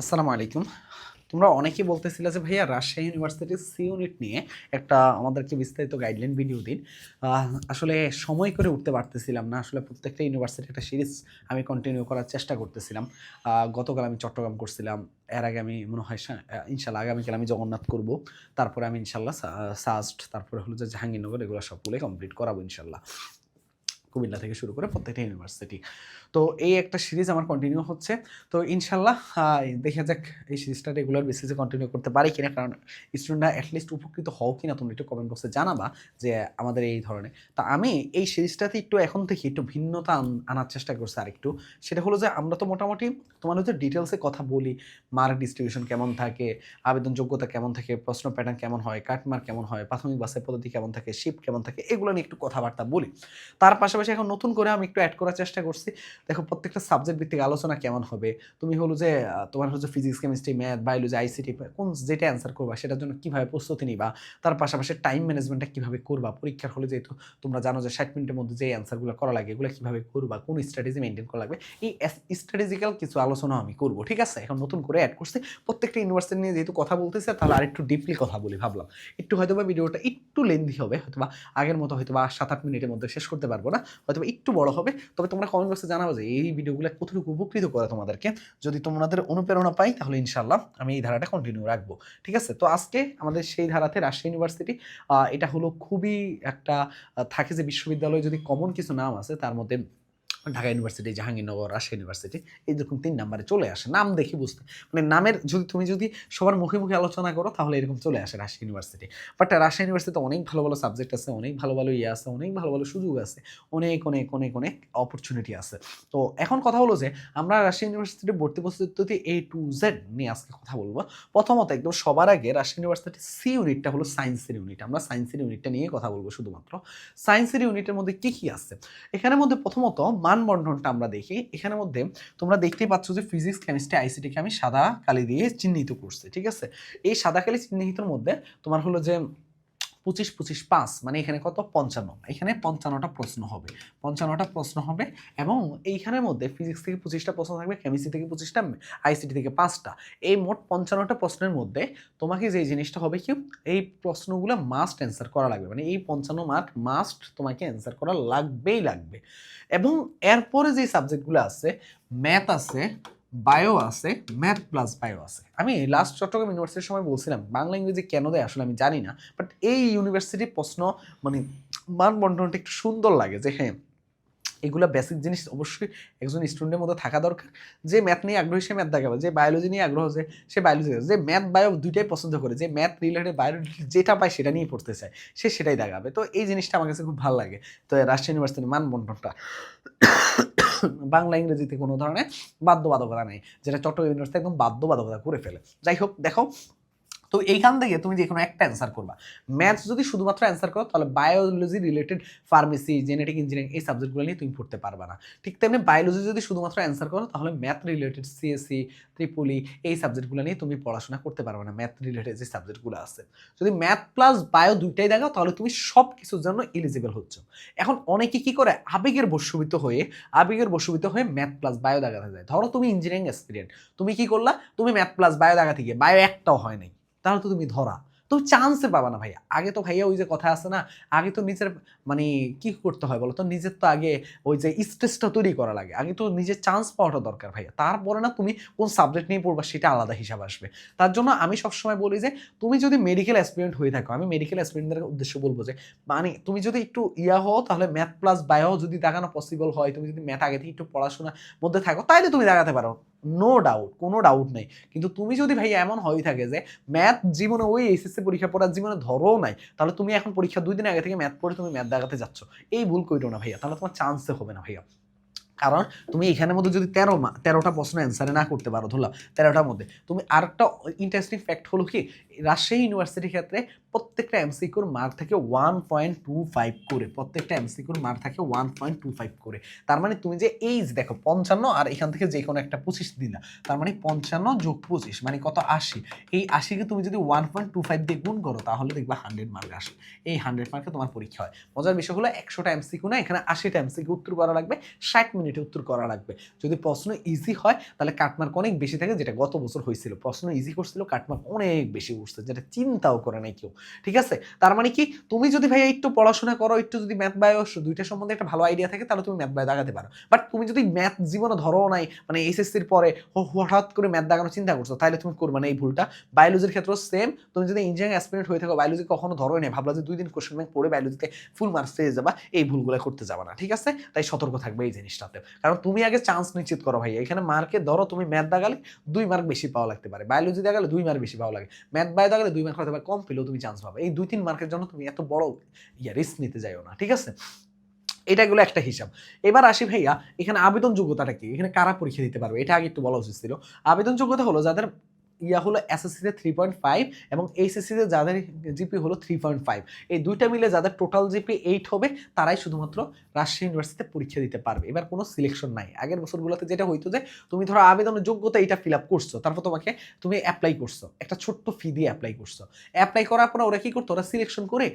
আসসালামু আলাইকুম। তোমরা অনেকেই বলতেছিলে যে, ভাইয়া, রাজশাহী ইউনিভার্সিটির সি ইউনিট নিয়ে একটা আমাদেরকে বিস্তারিত গাইডলাইন ভিডিও দিন। আসলে সময় করে উঠতে পারতেছিলাম না। আসলে প্রত্যেকটা ইউনিভার্সিটি একটা সিরিজ আমি কন্টিনিউ করার চেষ্টা করতেছিলাম। গতকাল আমি চট্টগ্রাম করছিলাম। এর আগে আমি মনে হয় ইনশাল্লাহ আগামীকাল আমি জগন্নাথ করব। তারপরে আমি ইনশাল্লাহ সাস্ট তারপরে হলো যে জাহাঙ্গীরনগর, এগুলো সবগুলোই কমপ্লিট করাবো ইনশাল্লাহ। কুমিল্লা থেকে শুরু করে প্রত্যেকটা ইউনিভার্সিটি। তো এই একটা সিরিজ আমার কন্টিনিউ হচ্ছে। তো ইনশাল্লাহ দেখা যাক এই সিরিজটা রেগুলার বেসিসে কন্টিনিউ করতে পারি কিনা। কারণ স্টুডেন্টরা অ্যাটলিস্ট উপকৃত হও কিনা তোমরা একটু কমেন্ট বক্সে জানাবা যে আমাদের এই ধরনের। তা আমি এই সিরিজটাতে একটু এখন থেকে একটু ভিন্নতা আনার চেষ্টা করছি আর একটু সেটা হলো যে আমরা তো মোটামুটি তোমার হচ্ছে ডিটেলসে কথা বলি মার্ক ডিস্ট্রিবিউশন কেমন থাকে, আবেদন যোগ্যতা কেমন থাকে, প্রশ্ন প্যাটার্ন কেমন হয় কাটমার কেমন হয়, প্রাথমিক বাসের পদ্ধতি কেমন থাকে শিফট কেমন থাকে, এগুলো নিয়ে একটু কথাবার্তা বলি। তার পাশাপাশি এখন নতুন করে আমি একটু অ্যাড করার চেষ্টা করছি। দেখো, প্রত্যেকটা সাবজেক্ট ভিত্তিক আলোচনা কেমন হবে? তুমি হলো যে তোমার হচ্ছে physics chemistry math biology ICT কোন যেটা অ্যান্সার করবা, সেটার জন্য কীভাবে প্রস্তুতি নিবা, তার পাশাপাশি টাইম ম্যানেজমেন্টটা কীভাবে করবা, পরীক্ষার হলে যেহেতু তোমরা জানো যে, ষাট মিনিটের মধ্যে যে অ্যান্সারগুলো করা লাগে, এগুলো কীভাবে করবা, কোন স্ট্র্যাটেজি মেনটেন করা লাগবে, এই স্ট্র্যাটেজিক্যাল কিছু আলোচনা আমি করব, ঠিক আছে? এখন নতুন করে অ্যাড করছি। প্রত্যেকটা ইউনিভার্সিটি নিয়ে যেহেতু কথা বলতেছে, তাহলে আর একটু ডিপলি কথা বলি ভাবলাম। একটু হয়তো বা ভিডিওটা একটু লেন্দি হবে হয়তো বা আগের মতো হয়তো বা সাত আট মিনিটের মধ্যে শেষ করতে পারব না হয়তো একটু বড় হবে, তবে তোমরা কমেন্ট বক্সে জানাব যে এই ভিডিওগুলো কতটুকু উপকৃত করে তোমাদেরকে, যদি তোমাদের অনুপ্রেরণা পাই, তাহলে ইনশাল্লাহ আমি এই ধারাটা কন্টিনিউ রাখব। ঠিক আছে? তো আজকে আমাদের সেই ধারাতে রাজশাহী ইউনিভার্সিটি এটা হলো খুবই একটা থাকে যে বিশ্ববিদ্যালয়ে যদি কমন কিছু নাম আছে, তার মধ্যে ঢাকা ইউনিভার্সিটি জাহাঙ্গীরনগর রাজশাহী ইউনিভার্সিটি এইরকম তিন নাম্বারে চলে আসে। নাম দেখি বুঝতে। মানে নামের যদি তুমি যদি সবার মুখে মুখে আলোচনা করো, তাহলে এরকম চলে আসে রাজশাহী ইউনিভার্সিটি বাট রাজশাহী ইউনিভার্সিটিতে অনেক ভালো ভালো সাবজেক্ট আছে, অনেক ভালো ভালো ইয়ে আছে, অনেক ভালো ভালো সুযোগ আছে, অনেক অনেক অনেক অনেক অপরচুনিটি আছে। তো এখন কথা হলো যে, আমরা রাজশাহী ইউনিভার্সিটিতে ভর্তি প্রস্তুতি এ টু জেড নিয়ে আজকে কথা বলব। প্রথমত একদম সবার আগে রাজশাহী ইউনিভার্সিটির সি ইউনিটটা হলো সায়েন্সের ইউনিট আমরা সায়েন্সের ইউনিটটা নিয়ে কথা বলব শুধুমাত্র। সায়েন্সের ইউনিটের মধ্যে কি কি আছে? এখানের মধ্যে প্রথমত মানবন্ধনটা আমরা দেখি। এখানের মধ্যে তোমরা দেখতেই পাচ্ছ যে ফিজিক্স কেমিস্ট্রি আইসিটিকে আমি সাদা কালি দিয়ে চিহ্নিত করছি, ঠিক আছে? এই সাদা কালি চিহ্নিতর মধ্যে তোমার হলো যে পঁচিশ পঁচিশ, পাঁচ মানে এখানে কত? পঞ্চান্ন। এখানে পঞ্চান্নটা প্রশ্ন হবে। পঞ্চান্নটা প্রশ্ন হবে এবং এইখানের মধ্যে ফিজিক্স থেকে পঁচিশটা প্রশ্ন থাকবে কেমিস্ট্রি থেকে পঁচিশটা আইসিটি থেকে পাঁচটা। এই মোট পঞ্চান্নটা প্রশ্নের মধ্যে তোমাকে যে জিনিসটা হবে কি? এই প্রশ্নগুলো মাস্ট অ্যান্সার করা লাগবে। মানে এই পঞ্চান্ন মার্ক মাস্ট তোমাকে অ্যান্সার করা লাগবেই লাগবে। এবং এরপরে যে সাবজেক্টগুলো আছে ম্যাথ আছে বায়ো আছে ম্যাথ প্লাস বায়ো আছে। আমি লাস্ট চট্টগ্রাম ইউনিভার্সিটির সময় বলছিলাম, বাংলা ইংরেজি কেন দেয় আসলে আমি জানি না বাট এই ইউনিভার্সিটির প্রশ্ন মানে মানবন্ধনটা একটু সুন্দর লাগে যে হ্যাঁ এগুলো বেসিক জিনিস অবশ্যই একজন স্টুডেন্টের মধ্যে থাকা দরকার, যে ম্যাথ নিয়ে আগ্রহী সে ম্যাথ দেখাবে, যে বায়োলজি নিয়ে আগ্রহ আছে সে বায়োলজি যে ম্যাথ বায়ো দুইটাই পছন্দ করে, যে ম্যাথ রিলেটেড বায়ো যেটা পায় সেটা নিয়ে পড়তে চায়, সে সেটাই দেখাবে। তো এই জিনিসটা আমার কাছে খুব ভালো লাগে, তো রাজশাহী ইউনিভার্সিটির মানবন্ধনটা। বাংলা, ইংরেজিতে কোনো ধরনের বাধ্যবাধকতা নেই, যেটা চট্টগ্রাম ইউনিভার্সিটি একদম বাধ্যবাধকতা করে ফেলে। যাই হোক, দেখো তো এইখান থেকে তুমি যে কোনো একটা অ্যান্সার করবা। ম্যাথস যদি শুধুমাত্র অ্যান্সার করো, তাহলে biology related pharmacy genetic engineering এই সাবজেক্টগুলো নিয়ে তুমি পড়তে পারবে না। ঠিক তেমনি বায়োলজি যদি শুধুমাত্র অ্যান্সার করো, তাহলে ম্যাথ রিলেটেড সিএসসি ত্রিপুলি এই সাবজেক্টগুলো নিয়ে তুমি পড়াশোনা করতে পারবে না ম্যাথ রিলেটেড যে সাবজেক্টগুলো আছে। যদি ম্যাথ প্লাস বায়ো দুইটাই দেখাও, তাহলে তুমি সব কিছুর জন্য এলিজিবল হচ্ছ। এখন অনেকে কি করে? আবেগের বশীভূত হয়ে, আবেগের বশীভূত হয়ে ম্যাথ প্লাস বায়ো দেখাতে যায়। ধরো তুমি ইঞ্জিনিয়ারিং এক্সপিরিয়েন্ট তুমি কি করলা? তুমি ম্যাথ প্লাস বায়ো দেখাতে গিয়ে বায়ো একটাও হয় নাই। তাহলে তো তুমি ধরা। তো চান্সে পাবা না ভাইয়া। আগে তো ভাইয়া ওই যে কথা আছে না, আগে তো নিজের মানে কি করতে হয় বলো তো নিজের তো আগে ওই যে স্টেজটা তৈরি করা লাগে। আগে তো নিজের চান্স পাওয়াটা দরকার ভাইয়া। তারপরে না তুমি কোন সাবজেক্ট নিয়ে পড়বা সেটা আলাদা হিসাব আসবে। তার জন্য আমি সবসময় বলি যে, তুমি যদি মেডিকেল অ্যাসপিরেন্ট হয়ে থাকো, আমি মেডিকেল অ্যাসপিরেন্টদের উদ্দেশ্য বলব যে মানে তুমি যদি একটু ইয়া হও, তাহলে ম্যাথ প্লাস বায়ো যদি দেখানো পসিবল হয়, তুমি যদি ম্যাথ আগে থেকে একটু পড়াশোনার মধ্যে থাকো তাহলে তুমি দেখাতে পারো। নো ডাউট কোনো ডাউট নেই। কিন্তু তুমি যদি ভাই এমন হয়ে থাকে যে ম্যাথ জীবনে ওই এসএসসি পরীক্ষা পড়ার জীবনে ধরো নাই, তাহলে তুমি এখন পরীক্ষা দুই দিন আগে থেকে ম্যাথ পড়ে তুমি ম্যাথ দেখাতে যাচ্ছ। এই ভুল কইরো না ভাইয়া, তাহলে তোমার চান্সে হবে না ভাইয়া। কারণ তুমি এখানের মধ্যে যদি তেরো তেরোটা প্রশ্ন অ্যান্সারে না করতে পারো, ধরলাম, তেরোটার মধ্যে, তুমি আরেকটা ইন্টারেস্টিং ফ্যাক্ট হলো কি, রাজশাহী ইউনিভার্সিটির ক্ষেত্রে প্রত্যেকটা এমসিকিউর মার্ক থাকে ওয়ান পয়েন্ট টু ফাইভ করে, প্রত্যেকটা এমসিকিউর মার্ক থাকে ওয়ান পয়েন্ট টু ফাইভ করে। তার মানে তুমি যে এইজ দেখো পঞ্চান্ন আর এখান থেকে যে কোনো একটা পঁচিশ দিলা, তার মানে পঞ্চান্ন যোগ পঁচিশ মানে কত আশি? এই আশিকে তুমি যদি ওয়ান পয়েন্ট টু ফাইভ দিয়ে গুণ করো, তাহলে দেখবা হান্ড্রেড মার্ক আসে। এই হান্ড্রেড মার্কে তোমার পরীক্ষা হয়। মজার বিষয় হলো একশোটা এমসিকিউ না, এখানে আশিটা এমসিকিউ উত্তর করা লাগবে, ষাট মিনিটে উত্তর করা লাগবে। যদি প্রশ্ন ইজি হয়, তাহলে কাটমার্ক অনেক বেশি থাকে, যেটা গত বছর হয়েছিল। প্রশ্ন ইজি করছিল কাটমার্ক অনেক বেশি উঠছে, যেটা চিন্তাও করে নাই কেউ। ঠিক আছে? তার মানে কি, তুমি যদি ভাই একটু পড়াশোনা করো, একটু যদি ম্যাথ বায়ো দুইটা সম্বন্ধে একটা ভালো আইডিয়া থাকে, তাহলে তুমি ম্যাথ বায়ো দাগাতে পারো। বাট তুমি যদি ম্যাথ জীবনে ধরো নাই মানে এইচএসসির পরে হঠাৎ করে ম্যাথ দাগানোর চিন্তা করছ, তাহলে তুমি করবে না এই ভুলটা। বায়োলজির ক্ষেত্রেও সেম তুমি যদি ইঞ্জিনিয়ারিং অ্যাসপিরেন্ট হয়ে থাকো বায়োলজি কখনো ধরো নেই, ভাবলা যে দুই দিন কোশ্চেন ব্যাংক পড়ে বায়োলজিতে ফুল মার্কস পেয়ে যাবা, এই ভুলগুলো করতে যাবা না, ঠিক আছে? তাই সতর্ক থাকবে এই জিনিসটাতে। কারণ তুমি আগে চান্স নিশ্চিত করো ভাই এখানে মার্কে ধরো তুমি ম্যাথ দাগালে দুই মার্ক বেশি পাওয়া লাগতে পারে বায়োলজি দাগালে দুই মার্ক বেশি পাওয়া লাগে ম্যাথ বায়ো দাগালে দুই মার্ক হতে পারে, কম পেলেও তুমি চান্স পাবে। এই দুই তিন মার্কের জন্য তুমি এত বড় ইয়া রিস্ক নিতে যাইও না, ঠিক আছে? এটা গুলো একটা হিসাব। এবার আসি ভাইয়া, এখানে আবেদন যোগ্যতাটা কি? এখানে কারা পরীক্ষা দিতে পারবে? এটা আগে একটু বলা উচিত ছিল। আবেদন যোগ্যতা হলো যাদের ইয়া হলো এসএসসিতে থ্রি পয়েন্ট ফাইভ এবং এইচএসসিতে যাদের জিপি হলো থ্রি পয়েন্ট ফাইভ এই দুইটা মিলে যাদের টোটাল জিপি এইট হবে, তারাই শুধুমাত্র রাজশাহী ইউনিভার্সিটিতে পরীক্ষা দিতে পারবে। এবার কোনো সিলেকশন নাই। আগের বছরগুলোতে যেটা হইতো যে, তুমি ধরো আবেদনের যোগ্যতা এটা ফিল আপ করছ, তারপর তোমাকে তুমি অ্যাপ্লাই করছ, একটা ছোট্ট ফি দিয়ে অ্যাপ্লাই করছ। অ্যাপ্লাই করার পর ওরা কি করতো? ওরা সিলেকশন করে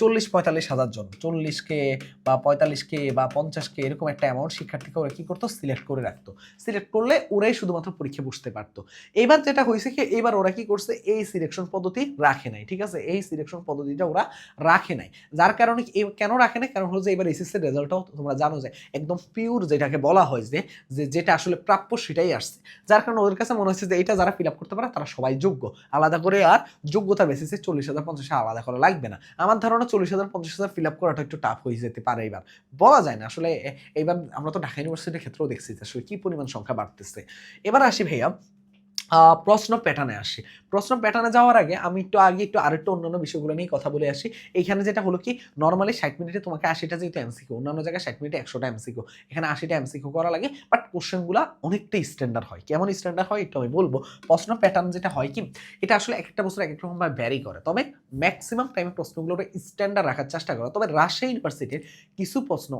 চল্লিশ পঁয়তাল্লিশ হাজার জন, চল্লিশ কে বা পঁয়তাল্লিশ কে বা পঞ্চাশ কে এরকম একটা অ্যামাউন্ট শিক্ষার্থীকে ওরা কি করতো? সিলেক্ট করে রাখতো। সিলেক্ট করলে ওরাই শুধুমাত্র পরীক্ষা বসতে পারতো। এবার যেটা হয়েছে কি এবার ওরা কি করছে, এই সিলেকশন পদ্ধতি রাখে নাই, ঠিক আছে? এই সিলেকশন পদ্ধতিটা ওরা রাখে নাই। যার কারণে কেন রাখে নাই? কারণ যে এবার এসএসসি রেজাল্টটাও তোমরা জানো যে, একদম পিওর যেটাকে বলা হয় যে যেটা আসলে প্রাপ্য সেটাই আসছে। যার কারণে ওদের কাছে মনে হচ্ছে যে এটা যারা ফিল আপ করতে পারে, তারা সবাই যোগ্য। আলাদা করে আর যোগ্যতা বেসিসে চল্লিশ হাজার পঞ্চাশ আলাদা করা লাগবে না। আমার ধারণা চল্লিশ হাজার পঞ্চাশ হাজার ফিল আপ করাটা একটু টাফ হয়ে যেতে পারে এবার বলা যায় না, আসলে এ- এইবার আমরা তো ঢাকা ইউনিভার্সিটির ক্ষেত্রেও দেখছি যে, আসলে কি পরিমাণ সংখ্যা বাড়তেছে। এবার আসি ভাইয়া প্রশ্ন প্যাটার্নে আসি। প্রশ্ন প্যাটার্নে যাওয়ার আগে আমি একটু আগে একটু আরেকটু অন্যান্য বিষয়গুলো নিয়ে কথা বলে আসি। এখানে যেটা হলো কি নর্মালি ষাট মিনিটে তোমাকে আশিটা যেহেতু এমসিকিউ অন্যান্য জায়গায় ষাট মিনিটে একশোটা এমসিকিউ এখানে আশিটা এমসিকিউ করা লাগে বাট কোশ্চেনগুলো অনেকটাই স্ট্যান্ডার্ড হয়। কেমন স্ট্যান্ডার্ড হয় একটু আমি বলব। প্রশ্ন প্যাটার্ন যেটা হয় কি, এটা আসলে এক একটা বছর এক এক রকমভাবে ভ্যারি করে। তবে ম্যাক্সিমাম টাইমে প্রশ্নগুলো স্ট্যান্ডার্ড রাখার চেষ্টা করে। তবে রাজশাহী ইউনিভার্সিটির কিছু প্রশ্ন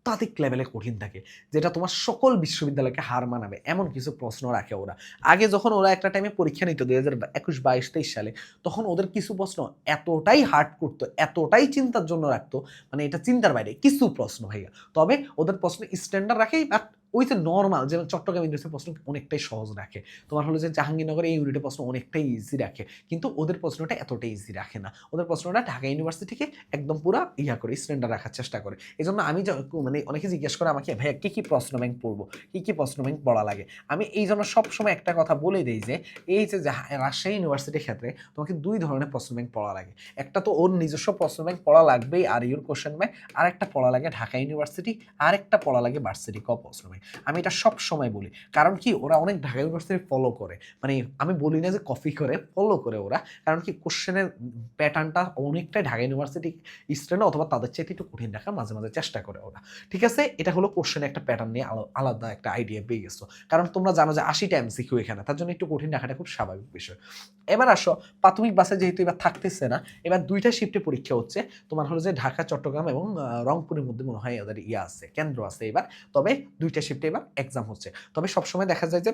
অত্যাধিক লেভেলে কঠিন থাকে, যেটা তোমার সকল বিশ্ববিদ্যালয়কে হার মানাবে, এমন কিছু প্রশ্ন রাখে ওরা। আগে যখন ওরা একটা টাইমে পরীক্ষা নিত দুই হাজার একুশ বাইশ তেইশ সালে, তখন ওদের কিছু প্রশ্ন এতটাই হার্ড করতো, এতটাই চিন্তার জন্য রাখতো মানে এটা চিন্তার বাইরে, কিছু প্রশ্ন, ভাইয়া। তবে ওদের প্রশ্ন স্ট্যান্ডার্ড রাখেই বাট ওই যে নর্মাল যেমন চট্টগ্রাম ইউনিভার্সিটির প্রশ্ন অনেকটাই সহজ রাখে। তোমার হলো যে জাহাঙ্গীরনগর এই ইউনিটের প্রশ্ন অনেকটাই ইজি রাখে। কিন্তু ওদের প্রশ্নটা এতটা ইজি রাখে না। ওদের প্রশ্নটা ঢাকা ইউনিভার্সিটিকে একদম পুরো ইয়া করে স্ট্যান্ডার্ড রাখার চেষ্টা করে। এই জন্য আমি মানে অনেকে জিজ্ঞেস করে আমাকে, ভাইয়া, কী কী প্রশ্ন ব্যাংক পড়ব? কী কী প্রশ্ন ব্যাংক পড়া লাগে? আমি এই জন্য সবসময় একটা কথা বলে দিই যে, এই যে রাজশাহী ইউনিভার্সিটির ক্ষেত্রে তোমাকে দুই ধরনের প্রশ্ন ব্যাংক পড়া লাগে। একটা তো ওর নিজস্ব প্রশ্ন ব্যাংক পড়া লাগবেই, আর ইউর কোশ্চেন ব্যাংক আর একটা পড়া লাগে ঢাকা ইউনিভার্সিটি, আর একটা পড়া লাগে ভার্সিটি ক প্রশ্ন ব্যাংক আমি এটা সব সময় বলি। কারণ কি, ওরা অনেক ঢাকা ইউনিভার্সিটি ফলো করে। মানে আমি বলি না যে কপি করে ফলো করে ওরা। কারণ কি কোশ্চেনের প্যাটার্নটা অনেকটাই ঢাকা ইউনিভার্সিটি স্টুডেন্ট অথবা তাদের চাইতে একটু কঠিন রাখার মাঝে মাঝে চেষ্টা করে ওরা। ঠিক আছে? এটা হলো কোশ্চেনের একটা প্যাটার্ন নিয়ে আলাদা একটা আইডিয়া পেয়ে গেছো। কারণ তোমরা জানো যে আশিটা এমসিকিউ এখানে, তার জন্য একটু কঠিন রাখাটা খুব স্বাভাবিক বিষয়। এবার আসো, প্রাথমিক বাসে যেহেতু এবার থাকতেছে না, এবার দুইটা শিফটে পরীক্ষা হচ্ছে। তোমার হলো যে ঢাকা, চট্টগ্রাম এবং রংপুরের মধ্যে মনে হয় ওদের ইয়ে আছে, কেন্দ্র আছে এবার। তবে দুইটা এবার এক্সাম হচ্ছে। তবে সবসময় দেখা যায় যে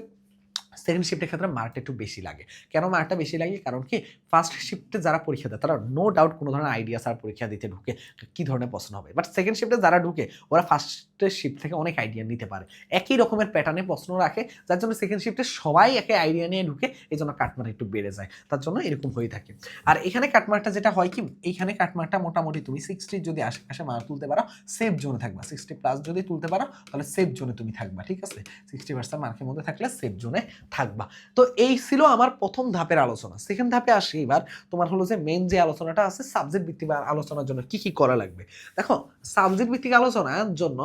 সেকেন্ড শিফটের ক্ষেত্রে মার্কটা একটু বেশি লাগে। কেন মার্কটা বেশি লাগে? কারণ কি ফার্স্ট শিফটে যারা পরীক্ষা দেয়, তারা নো ডাউট কোনো ধরনের আইডিয়া ছাড়া পরীক্ষা দিতে ঢুকে কি ধরনের প্রশ্ন হবে। বাট সেকেন্ড শিফটে যারা ঢুকে, ওরা ফার্স্টের শিফট থেকে অনেক আইডিয়া নিতে পারে। একই রকমের প্যাটার্নে প্রশ্ন রাখে, যার জন্য সেকেন্ড শিফটে সবাই একে আইডিয়া নিয়ে ঢুকে এই জন্য কাটমার্ক একটু বেড়ে যায়। তার জন্য এরকম হয়ে থাকে। আর এখানে কাটমার্কটা যেটা হয় কি, এইখানে কাটমার্কটা মোটামুটি তুমি সিক্সটি যদি আশেপাশে মার্ক তুলতে পারো সেফ জোনে থাকবা। সিক্সটি প্লাস যদি তুলতে পারো, তাহলে সেফ জোনে তুমি থাকবা, ঠিক আছে? সিক্সটি পার্সেন্ট মার্কের মধ্যে থাকলে সেফ জোনে থাকবা। তো এই ছিল আমার প্রথম ধাপের আলোচনা। সেকেন্ড ধাপে আসি এবার, তোমার হলো যে মেন যে আলোচনাটা আছে সাবজেক্ট ভিত্তিক আলোচনার জন্য কি কি করা লাগবে। দেখো সাবজেক্ট ভিত্তিক আলোচনার জন্য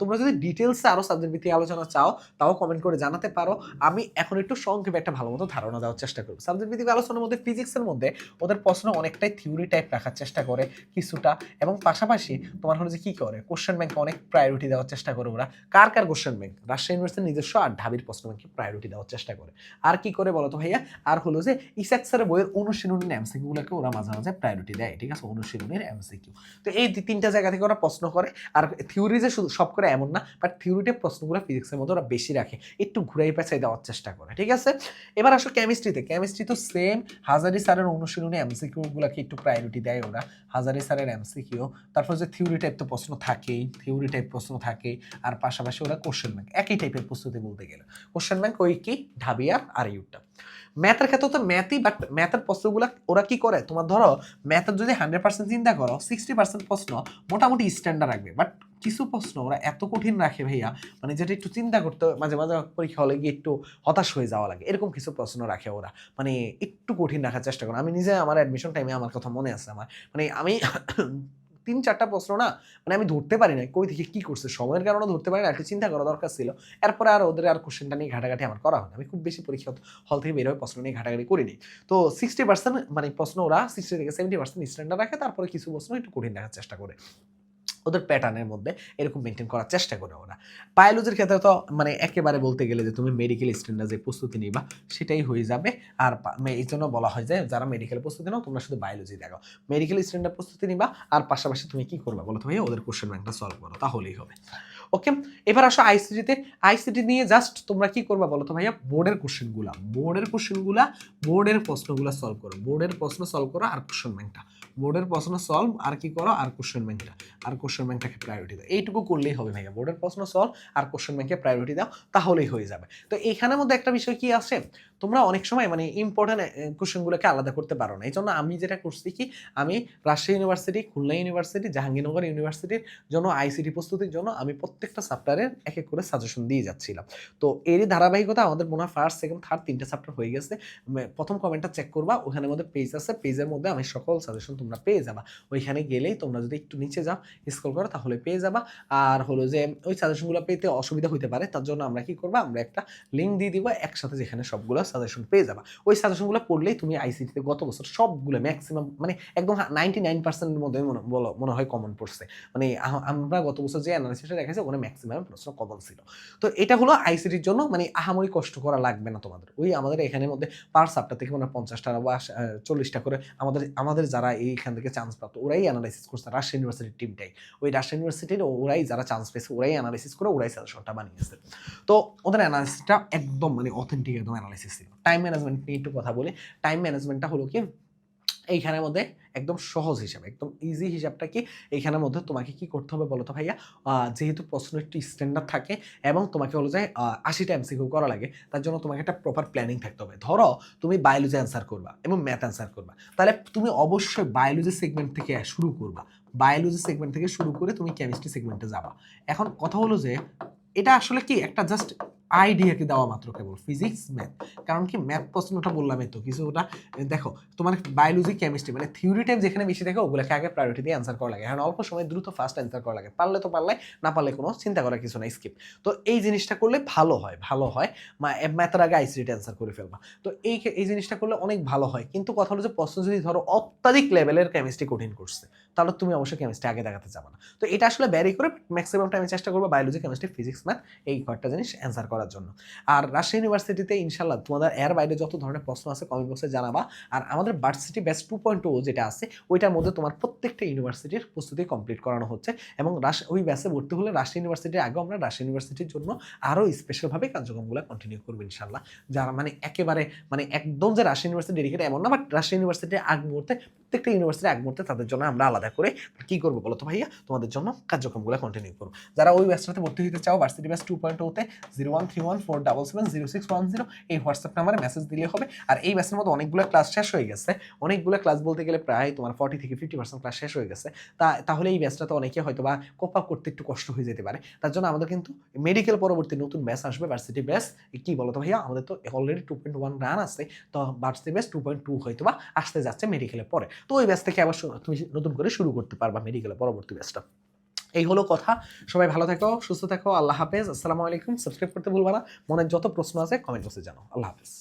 তোমরা যদি ডিটেলসে আরও সাবজেক্ট ভিত্তিক আলোচনা চাও, তাও কমেন্ট করে জানাতে পারো। আমি এখন একটু সংক্ষেপে একটা ভালো মতো ধারণা দেওয়ার চেষ্টা করব। সাবজেক্ট ভিত্তিক আলোচনার মধ্যে ফিজিক্সের মধ্যে ওদের প্রশ্ন অনেকটাই থিওরি টাইপ রাখার চেষ্টা করে কিছুটা। এবং পাশাপাশি তোমার হলো যে কি করে কোশ্চেন ব্যাংকে অনেক প্রায়োরিটি দেওয়ার চেষ্টা করে ওরা। কার কার কোশ্চেন ব্যাংক রাজশাহী ইউনিভার্সিটির নিজস্ব আর ঢাবির প্রশ্ন ব্যাংকে প্রায়োরিটি দেওয়ার চেষ্টা চেষ্টা করে। আর কি করে বলতো ভাইয়া? আর হলো যে ইসাক্সারের বইয়ের অনুশীলনীর এমসিকিউগুলোকে ওরা মাঝে মাঝে প্রায়োরিটি দেয়, ঠিক আছে? অনুশীলনীর এমসিকিউ তো এই তিনটা জায়গা থেকে ওরা প্রশ্ন করে। আর থিওরি যে শুধু সব করে এমন না বাট থিওরিতে প্রশ্নগুলো ফিজিক্সের মধ্যে ওরা বেশি রাখে। একটু ঘুরাই পেঁচাই দেওয়ার চেষ্টা করে, ঠিক আছে? এবার আসো কেমিস্ট্রিতে কেমিস্ট্রি তো সেম হাজারি স্যারের অনুশীলনী এমসিকিউগুলোকে একটু প্রায়োরিটি দেয় ওরা। হাজারি স্যারের এমসিকিউ তারপর যে থিওরি টাইপ তো প্রশ্ন থাকেই থিওরি টাইপ প্রশ্ন থাকে। আর পাশাপাশি ওরা কোশ্চেন ব্যাংক একই টাইপের প্রস্তুতি বলতে গেলে। কোশ্চেন ব্যাংক ওই কি? ঢাবিয়ার আর ইউটা ম্যাথের ক্ষেত্রে তো ম্যাথই বাট ম্যাথের প্রশ্নগুলো ওরা কি করে? তোমার ধরো, ম্যাথের যদি হান্ড্রেড পার্সেন্ট চিন্তা করো, সিক্সটি পার্সেন্ট প্রশ্ন মোটামুটি স্ট্যান্ডার্ড রাখবে। বাট কিছু প্রশ্ন ওরা এত কঠিন রাখে ভাইয়া মানে যেটা একটু চিন্তা করতে মাঝে মাঝে পরীক্ষা হলে গিয়ে একটু হতাশ হয়ে যাওয়া লাগে। এরকম কিছু প্রশ্ন রাখে ওরা। মানে একটু কঠিন রাখার চেষ্টা করে। আমি নিজে আমার অ্যাডমিশন টাইমে আমার কথা মনে আছে আমার। মানে আমি তিন চারটা প্রশ্ন না মানে আমি ধরতে পারি না কই থেকে কী করছে? সময়ের কারণে ধরতে পারি না, একটু চিন্তা করা দরকার ছিল। এরপরে আর ওদের আর কোশ্চেনটা নিয়ে ঘাটাঘাটি আমার করা হয়। আমি খুব বেশি পরীক্ষা হল থেকে বের হয়ে প্রশ্ন নিয়ে ঘাটাঘাটি করিনি। তো সিক্সটি পার্সেন্ট মানে প্রশ্ন ওরা সিক্সটি থেকে সেভেন্টি পার্সেন্ট স্ট্যান্ডার্ড রাখে, তারপরে কিছু প্রশ্ন একটু কঠিন রাখার চেষ্টা করে। ওদের প্যাটার্নের মধ্যে এরকম মেনটেন করার চেষ্টা করে ওরা বায়োলজির ক্ষেত্রে তো মানে একেবারে বলতে গেলে যে তুমি মেডিকেল স্ট্যান্ডার্ড যে প্রস্তুতি নিবা, সেটাই হয়ে যাবে। আর এই জন্য বলা হয় যে যারা মেডিকেল প্রস্তুতি নাও, তোমরা শুধু বায়োলজি দেখো মেডিকেল স্ট্যান্ডার্ড প্রস্তুতি নিবা, আর পাশাপাশি তুমি কি করবে বলো তো ভাই ওদের কোশ্চেন ব্যাংকটা সলভ করো, তাহলেই হবে। ওকে এবার আসো আইসিটিতে আইসিটি নিয়ে জাস্ট তোমরা কি করবা বলো তো ভাইয়া? বোর্ডের কোশ্চেনগুলা বোর্ডের কোশ্চেনগুলা বোর্ডের প্রশ্নগুলো সলভ করো। বোর্ডের প্রশ্ন সলভ করো আর কোশ্চেন ব্যাংকটা বোর্ডের প্রশ্ন সলভ আর কি করো? আর কোশ্চেন ব্যাংকটা আর কোশ্চেন ব্যাংকটাকে প্রায়োরিটি দাও। এইটুকু করলেই হবে ভাইয়া। বোর্ডের প্রশ্ন সলভ আর কোশ্চেন ব্যাংকে প্রায়োরিটি দাও, তাহলেই হয়ে যাবে। তো এইখানের মধ্যে একটা বিষয় কি আছে? তোমরা অনেক সময় মানে ইম্পর্টেন্ট কোশ্চেনগুলোকে আলাদা করতে পারো না। এই জন্য আমি যেটা করছি কি, আমি রাজশাহী ইউনিভার্সিটি খুলনা ইউনিভার্সিটি জাহাঙ্গীরনগর ইউনিভার্সিটির জন্য আইসিটি প্রস্তুতির জন্য আমি প্রত্যেকটা চ্যাপ্টারের এক এক করে সাজেশন দিয়ে যাচ্ছিলাম। তো এরই ধারাবাহিকতা আমাদের মনে হয় ফার্স্ট সেকেন্ড থার্ড তিনটে চ্যাপ্টার হয়ে গেছে। প্রথম কমেন্টটা চেক করবা, ওখানের মধ্যে পেজ আছে পেজের মধ্যে আমি সকল সাজেশন তোমরা পেয়ে যাবা। ওইখানে গেলেই তোমরা যদি একটু নিচে যাও স্ক্রল করো, তাহলে পেয়ে যাবা। আর হলো যে, ওই সাজেশনগুলো পেতে অসুবিধা হতে পারে, তার জন্য আমরা কি করব, আমরা একটা লিঙ্ক দিয়ে দিব, একসাথে যেখানে সবগুলো সাজেশন পেয়ে যাবা। ওই সাজেশনগুলো পড়লেই তুমি আইসিটিতে গত বছর সবগুলো ম্যাক্সিমাম মানে একদম নাইনটি নাইন পার্সেন্টের মধ্যে মনে, বলো, মনে হয় কমন পড়ছে। মানে আমরা গত বছর যে অ্যানালিসিসটা দেখাইছে ওখানে ম্যাক্সিমাম প্রশ্ন কমন ছিল। তো এটা হলো আইসিটির জন্য মানে আহামরি কষ্ট করা লাগবে না তোমাদের। ওই আমাদের এখানের মধ্যে পার সাপটা থেকে মানে পঞ্চাশটা বা চল্লিশটা করে আমাদের আমাদের যারা এইখান থেকে চান্স প্রাপ্ত, ওরাই অ্যানালাইসিস করছে রাজশাহী ইউনিভার্সিটির টিমটাই ওই রাজশাহী ইউনিভার্সিটির ওরাই যারা চান্স পেয়েছে, ওরাই অ্যানালাইসিস করে, ওরাই সাজেশনটা বানিয়েছে। তো ওদের অ্যানালিসিসটা একদম মানে অথেন্টিক একদম অ্যানালাইসিস ছিল। টাইম ম্যানেজমেন্ট নিয়ে একটু কথা বলি। টাইম ম্যানেজমেন্টটা হলো কি এইখানের মধ্যে একদম সহজ হিসাব, একদম ইজি হিসাবটা কি? এইখানের মধ্যে তোমাকে কি করতে হবে বলো তো ভাইয়া? যেহেতু প্রশ্ন একটু স্ট্যান্ডার্ড থাকে এবং তোমাকে হলো যে আশিটা এমসিকিউ করা লাগে, তার জন্য তোমাকে একটা প্রপার প্ল্যানিং থাকতে হবে। ধরো, তুমি বায়োলজি অ্যান্সার করবা এবং ম্যাথ অ্যান্সার করবা। তাহলে তুমি অবশ্যই বায়োলজি সেগমেন্ট থেকে শুরু করবা। বায়োলজি সেগমেন্ট থেকে শুরু করে তুমি কেমিস্ট্রি সেগমেন্টে যাবা। এখন কথা হলো যে, এটা আসলে কি? একটা জাস্ট আইডিয়াকে দেওয়া মাত্র কেবল? ফিজিক্স ম্যাথ কারণ কি ম্যাথ প্রশ্নটা বললামই তো, কিছু ওটা দেখো, তোমার বায়োলজি কেমিস্ট্রি মানে থিওরি টাইপ যেখানে বেশি থাকে ওগুলোকে আগে প্রায়োরিটি দিয়ে অ্যান্সার করা লাগে। কারণ অল্প সময় দ্রুত ফার্স্ট অ্যান্সার করা লাগে। পারলে তো পারলে না পারলে কোনো চিন্তা করার কিছু নাই স্কিপ তো এই জিনিসটা করলে ভালো হয় ভালো হয় ম্যাথের আগে আইসিটি অ্যান্সার করে ফেলবা। তো এই এই জিনিসটা করলে অনেক ভালো হয়। কিন্তু কথা হলো যে প্রশ্ন যদি ধরো অত্যাধিক লেভেলের কেমিস্ট্রি কঠিন করছে তাহলে তুমি অবশ্যই কেমিস্ট্রি আগে দেখাতে যাবে না। তো এটা আসলে ব্যারি করে ম্যাক্সিমাম টাইমে চেষ্টা করব বায়োলজি কেমিস্ট্রি ফিজিক্স ম্যাথ এই কয়েকটা জিনিস অ্যান্সার করার জন্য। আর রাজশাহী ইউনিভার্সিটিতে ইনশাল্লাহ তোমাদের এর বাইরে যত ধরনের প্রশ্ন আছে কমেন্ট বক্সে জানাবা। আর আমাদের varsity best two point two যেটা আছে, ওইটার মধ্যে তোমার প্রত্যেকটা ইউনিভার্সিটির প্রস্তুতি কমপ্লিট করানো হচ্ছে। এবং রাস ওই ব্যাসে ভর্তি হলে রাজশাহী ইউনিভার্সিটির আগে আমরা রাজশাহী ইউনিভার্সিটির জন্য আরও স্পেশালভাবে কার্যক্রমগুলো কন্টিনিউ করব ইনশাল্লাহ যারা মানে একেবারে মানে একদম যে রাজশাহী ইউনিভার্সিটি ডেডিকেট এমন না বাট রাজশাহী ইউনিভার্সিটির আগ মুহূর্তে প্রত্যেকটা ইউনিভার্সিটির আগ মুহূর্তে তাদের জন্য আমরা আলাদা করে কি করব বলো তো ভাইয়া? তোমাদের জন্য কার্যক্রমগুলো কন্টিনিউ করব। যারা ওই ব্যাচটাতে ভর্তি হতে চাও ভার্সিটি ব্যাচ টু পয়েন্ট ওতে zero one three one four double seven zero six one zero এই হোয়াটসঅ্যাপ নাম্বারে মেসেজ দিলে হবে। আর এই ব্যাচের মধ্যে অনেকগুলো ক্লাস শেষ হয়ে গেছে। অনেকগুলো ক্লাস বলতে গেলে প্রায় তোমার ফর্টি থেকে ফিফটি পার্সেন্ট ক্লাস শেষ হয়ে গেছে। তা, তাহলে এই ব্যাচটাতে অনেকে হয়তো বা কোপ আপ করতে একটু কষ্ট হয়ে যেতে পারে। তার জন্য আমাদের কিন্তু মেডিকেল পরবর্তী নতুন ব্যাচ আসবে ভার্সিটি ব্যাচ কি বলো তো ভাইয়া? আমাদের তো already two point one run আছে। তো varsity batch two point two হয়তো বা আসতে যাচ্ছে মেডিকেলের পরে। তো ওই ব্যাস থেকে আবার তুমি নতুন করে শুরু করতে পারবা মেডিকেলের পরবর্তী ব্যাসটা এই হলো কথা, সবাই ভালো থাকো, সুস্থ থাকো, আল্লাহ হাফেজ, আসসালামু আলাইকুম সাবস্ক্রাইব করতে ভুলবা না, মনের যত প্রশ্ন আছে কমেন্ট বক্সে জানাও, আল্লাহ হাফেজ।